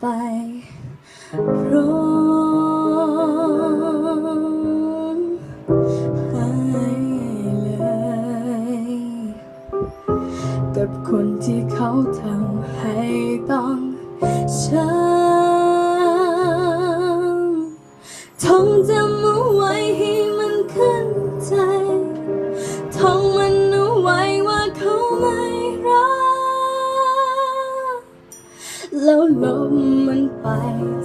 ไปพร้อมให้เลย กับคนที่เขาทำให้ต้องช้ำท่องจำ ลมมันไป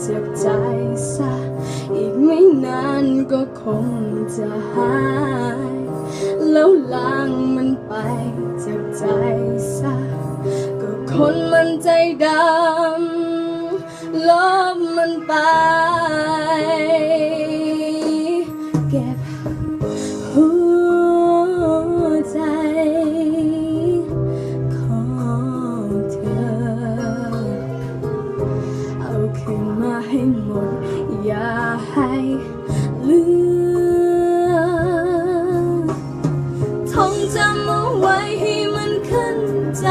จากใจซะ อีกไม่นานก็คงจะหาย แล้วลางมันไปจากใจซะ ก็คนมันใจดำลบมันไป หมด อย่าให้เหลือท่องจำเอาไว้ให้มันขึ้นใจ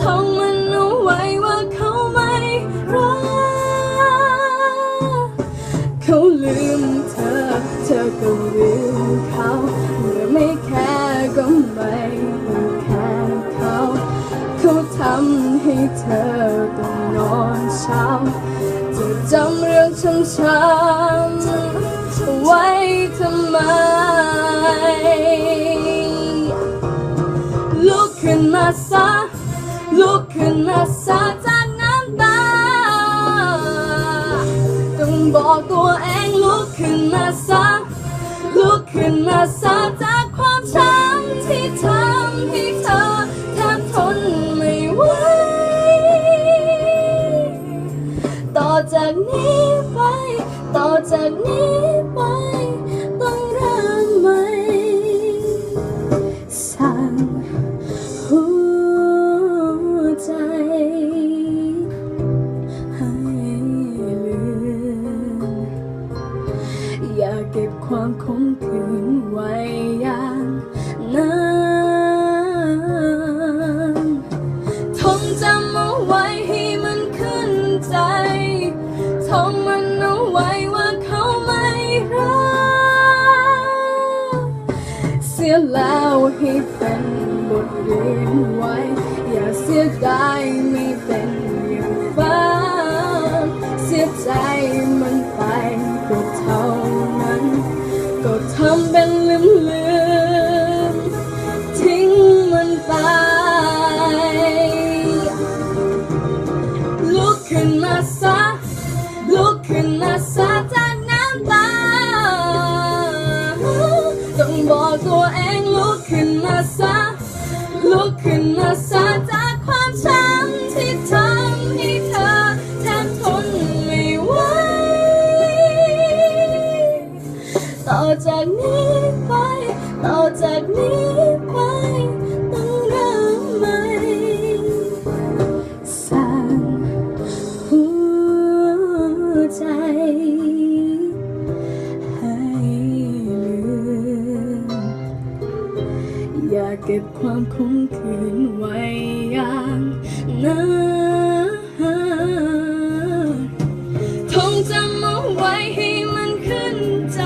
ท่องมันเอาไว้ว่าเขาไม่รักเขาลืมเธอ เธอก็ลืมเขาเมื่อไม่แค่ก็ไม่แค่เขาเขาทำให้เธอต้องนอนเช้า จำเรื่องช้ำๆไว้ทำไม ลุกขึ้นมาซะลุกขึ้นมาซะจากน้ำตา ต้องบอกตัวเองลุกขึ้นมาซะลุกขึ้นมาซะจากความช้ำที่ทำให้ จา เป็นบทเรียนไว้ อย่าเสียดายไม่เป็นอย่างฝันเสียใจมันไปก็เท่านั้น ก็ทำเป็นลืมลืมทิ้งมันไป ลุกขึ้นมาซะลุกขึ้นมาซะจากน้ำตาต้องบอกตัวเอง ขึ้นมาซะลุกขึ้นมาซะจากความช้ำที่ทำให้เธอแทบทนไม่ไหวต่อจากนี้ เก็บความคงคืนไว้อย่างนั้นท่องจำเอาไว้ให้มันขึ้นใจ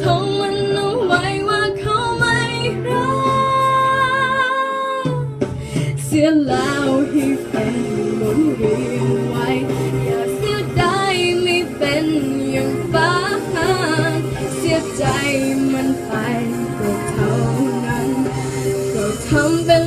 ท่องมันเอาไว้ว่าเขาไม่รักเสียแล้วให้เป็นบทเรียนไว้ อย่าเสียดายไม่เป็นอย่างฟ้าเสียใจมันไป humble